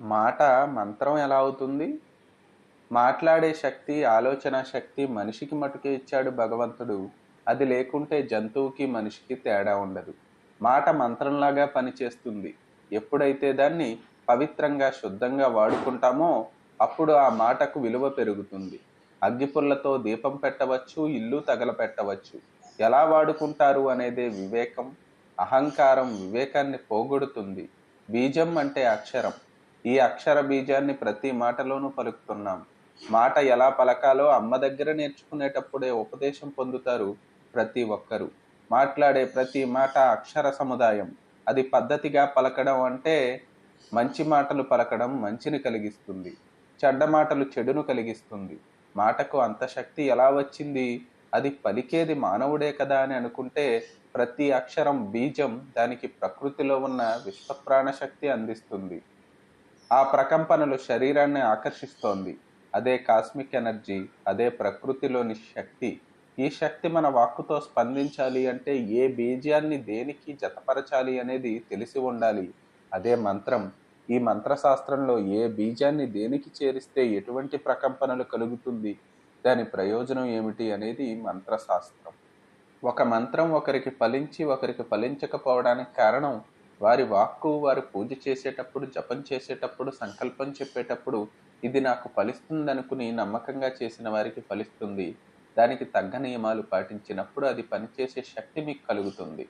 మాట మంత్రం ఎలా అవుతుంది? మాట్లాడే శక్తి ఆలోచన శక్తి మనిషికి మటుకే ఇచ్చాడు భగవంతుడు. అది లేకుంటే జంతువుకి మనిషికి తేడా ఉండదు. మాట మంత్రంలాగా పనిచేస్తుంది. ఎప్పుడైతే దాన్ని పవిత్రంగా శుద్ధంగా వాడుకుంటామో అప్పుడు ఆ మాటకు విలువ పెరుగుతుంది. అగ్గిపుల్లతో దీపం పెట్టవచ్చు ఇల్లు తగలపెట్టవచ్చు. ఎలా వాడుకుంటారు అనేదే వివేకం. అహంకారం వివేకాన్ని పోగొడుతుంది. బీజం అంటే అక్షరం. ఈ అక్షర బీజాన్ని ప్రతి మాటలోనూ పలుకుతున్నాం. మాట ఎలా పలకాలో అమ్మ దగ్గర నేర్చుకునేటప్పుడే ఉపదేశం పొందుతారు ప్రతి ఒక్కరూ. మాట్లాడే ప్రతి మాట అక్షర సముదాయం. అది పద్ధతిగా పలకడం అంటే మంచి మాటలు పలకడం మంచిని కలిగిస్తుంది. చెడ్డ మాటలు చెడును కలిగిస్తుంది. మాటకు అంత శక్తి ఎలా వచ్చింది? అది పలికేది మానవుడే కదా అని అనుకుంటే ప్రతి అక్షరం బీజం దానికి ప్రకృతిలో ఉన్న విశ్వప్రాణ శక్తి అందిస్తుంది. ఆ ప్రకంపనలు శరీరాన్ని ఆకర్షిస్తోంది. అదే కాస్మిక్ ఎనర్జీ అదే ప్రకృతిలోని శక్తి. ఈ శక్తి మన వాక్కుతో స్పందించాలి అంటే ఏ బీజాన్ని దేనికి జతపరచాలి అనేది తెలిసి ఉండాలి. అదే మంత్రం. ఈ మంత్రశాస్త్రంలో ఏ బీజాన్ని దేనికి చేరిస్తే ఎటువంటి ప్రకంపనలు కలుగుతుంది? దాని ప్రయోజనం ఏమిటి అనేది మంత్రశాస్త్రం. ఒక మంత్రం ఒకరికి ఫలించి ఒకరికి ఫలించకపోవడానికి కారణం వారి వాక్కు వారు పూజ చేసేటప్పుడు జపం చేసేటప్పుడు సంకల్పం చెప్పేటప్పుడు ఇది నాకు ఫలిస్తుందనుకుని నమ్మకంగా చేసిన వారికి ఫలిస్తుంది. దానికి తగ్గ నియమాలు పాటించినప్పుడు అది పనిచేసే శక్తి మీకు కలుగుతుంది.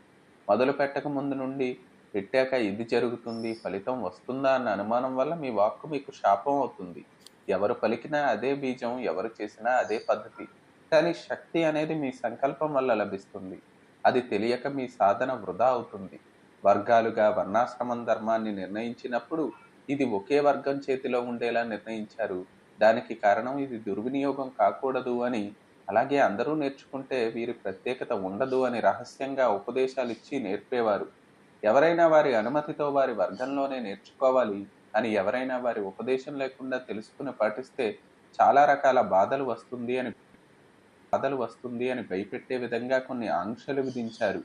మొదలు పెట్టక ముందు నుండి పెట్టాక ఇది జరుగుతుంది ఫలితం వస్తుందా అన్న అనుమానం వల్ల మీ వాక్కు మీకు శాపం అవుతుంది. ఎవరు పలికినా అదే బీజం ఎవరు చేసినా అదే పద్ధతి. కానీ శక్తి అనేది మీ సంకల్పం వల్ల లభిస్తుంది. అది తెలియక మీ సాధన వృధా అవుతుంది. వర్గాలుగా వర్ణాశ్రమం ధర్మాన్ని నిర్ణయించినప్పుడు ఇది ఒకే వర్గం చేతిలో ఉండేలా నిర్ణయించారు. దానికి కారణం ఇది దుర్వినియోగం కాకూడదు అని. అలాగే అందరూ నేర్చుకుంటే వీరి ప్రత్యేకత ఉండదు అని రహస్యంగా ఉపదేశాలు ఇచ్చి నేర్పేవారు. ఎవరైనా వారి అనుమతితో వారి వర్గంలోనే నేర్చుకోవాలి అని ఎవరైనా వారి ఉపదేశం లేకుండా తెలుసుకుని పాటిస్తే చాలా రకాల బాధలు వస్తుంది అని బాధలు వస్తుంది అని భయపెట్టే విధంగా కొన్ని ఆంక్షలు విధించారు.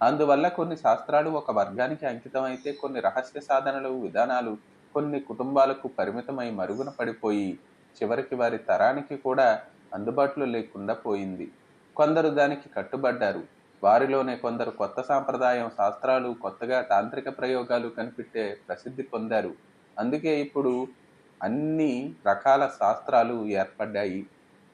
అందువల్ల కొన్ని శాస్త్రాలు ఒక వర్గానికి అంకితం అయితే కొన్ని రహస్య సాధనలు విధానాలు కొన్ని కుటుంబాలకు పరిమితమై మరుగున పడిపోయి చివరికి వారి తరానికి కూడా అందుబాటులో లేకుండా పోయింది. కొందరు దానికి కట్టుబడ్డారు. వారిలోనే కొందరు కొత్త సాంప్రదాయం శాస్త్రాలు కొత్తగా తాంత్రిక ప్రయోగాలు కనిపెట్టే ప్రసిద్ధి పొందారు. అందుకే ఇప్పుడు అన్ని రకాల శాస్త్రాలు ఏర్పడ్డాయి.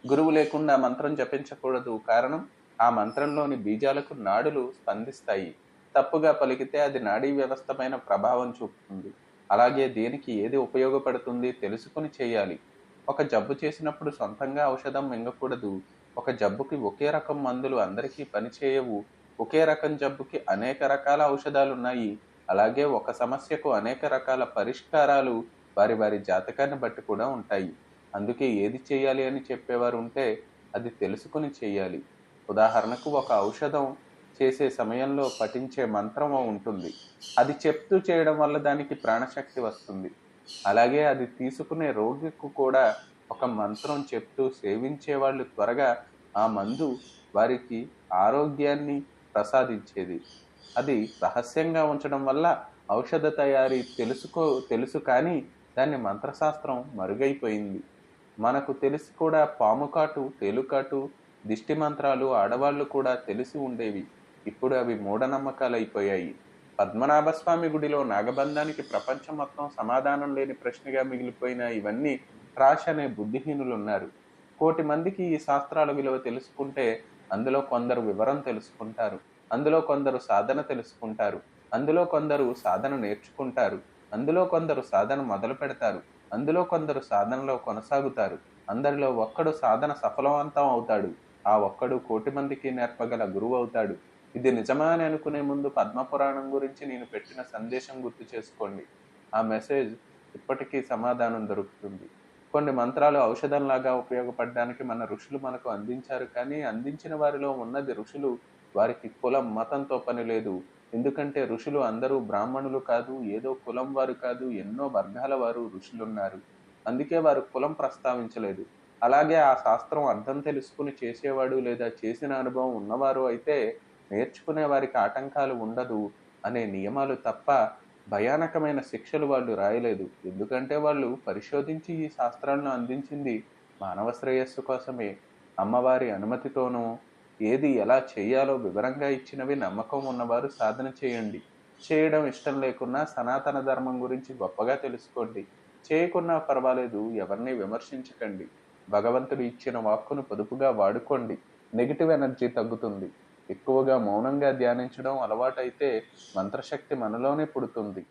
గురువు లేకుండా మంత్రం జపించకూడదు. కారణం ఆ మంత్రంలోని బీజాలకు నాడులు స్పందిస్తాయి. తప్పుగా పలికితే అది నాడీ వ్యవస్థపైన ప్రభావం చూపుతుంది. అలాగే దేనికి ఏది ఉపయోగపడుతుంది తెలుసుకుని చేయాలి. ఒక జబ్బు చేసినప్పుడు సొంతంగా ఔషధం మింగకూడదు. ఒక జబ్బుకి ఒకే రకం మందులు అందరికీ పనిచేయవు. ఒకే రకం జబ్బుకి అనేక రకాల ఔషధాలు ఉన్నాయి అలాగే ఒక సమస్యకు అనేక రకాల పరిష్కారాలు వారి వారి జాతకాన్ని బట్టి కూడా ఉంటాయి. అందుకే ఏది చేయాలి అని చెప్పేవారు ఉంటే అది తెలుసుకుని చేయాలి. ఉదాహరణకు ఒక ఔషధం చేసే సమయంలో పఠించే మంత్రం ఉంటుంది. అది చెప్తూ చేయడం వల్ల దానికి ప్రాణశక్తి వస్తుంది. అలాగే అది తీసుకునే రోగికి కూడా ఒక మంత్రం చెప్తూ సేవించే వాళ్ళు త్వరగా ఆ మందు వారికి ఆరోగ్యాన్ని ప్రసాదించేది. అది రహస్యంగా ఉంచడం వల్ల ఔషధ తయారీ తెలుసుకో తెలుసు కానీ దాన్ని మంత్రశాస్త్రం మరుగైపోయింది. మనకు తెలిసి కూడా పాము కాటు తేలుకాటు దిష్టి మంత్రాలు ఆడవాళ్ళు కూడా తెలిసి ఉండేవి. ఇప్పుడు అవి మూఢనమ్మకాలు అయిపోయాయి పద్మనాభస్వామి గుడిలో నాగబంధానికి ప్రపంచం మొత్తం సమాధానం లేని ప్రశ్నగా మిగిలిపోయిన ఇవన్నీ రాష్ అనే బుద్ధిహీనులున్నారు. కోటి మందికి ఈ శాస్త్రాల విలువ తెలుసుకుంటే అందులో కొందరు వివరం తెలుసుకుంటారు. అందులో కొందరు సాధన తెలుసుకుంటారు. అందులో కొందరు సాధన నేర్చుకుంటారు. అందులో కొందరు సాధన మొదలు పెడతారు. అందులో కొందరు సాధనలో కొనసాగుతారు. అందరిలో ఒక్కడు సాధన సఫలవంతం అవుతాడు. ఆ ఒక్కడు కోటి మందికి నేర్పగల గురువు అవుతాడు. ఇది నిజమా అని అనుకునే ముందు పద్మపురాణం గురించి నేను పెట్టిన సందేశం గుర్తు చేసుకోండి. ఆ మెసేజ్ ఇప్పటికీ సమాధానం దొరుకుతుంది. కొన్ని మంత్రాలు ఔషధంలాగా ఉపయోగపడడానికి మన ఋషులు మనకు అందించారు కానీ అందించిన వారిలో ఉన్నది ఋషులు వారికి కులం మతంతో పని లేదు. ఎందుకంటే ఋషులు అందరూ బ్రాహ్మణులు కాదు ఏదో కులం వారు కాదు ఎన్నో వర్గాల వారు ఋషులున్నారు. అందుకే వారు కులం ప్రస్తావించలేదు. అలాగే ఆ శాస్త్రం అర్థం తెలుసుకుని చేసేవాడు లేదా చేసిన అనుభవం ఉన్నవారు అయితే నేర్చుకునే వారికి ఆటంకాలు ఉండదు అనే నియమాలు తప్ప భయానకమైన శిక్షలు వాళ్ళు రాయలేదు. ఎందుకంటే వాళ్ళు పరిశోధించి ఈ శాస్త్రాలను అందించింది మానవ శ్రేయస్సు కోసమే. అమ్మవారి అనుమతితోనూ ఏది ఎలా చేయాలో వివరంగా ఇచ్చినవి నమ్మకం ఉన్నవారు సాధన చేయండి. చేయడం ఇష్టం లేకున్నా సనాతన ధర్మం గురించి గొప్పగా తెలుసుకోండి. చేయకున్నా పర్వాలేదు ఎవరిని విమర్శించకండి. భగవంతుడు ఇచ్చిన వాక్కును పొదుపుగా వాడుకోండి. నెగిటివ్ ఎనర్జీ తగ్గుతుంది. ఎక్కువగా మౌనంగా ధ్యానించడం అలవాటైతే మంత్రశక్తి మనలోనే పుడుతుంది.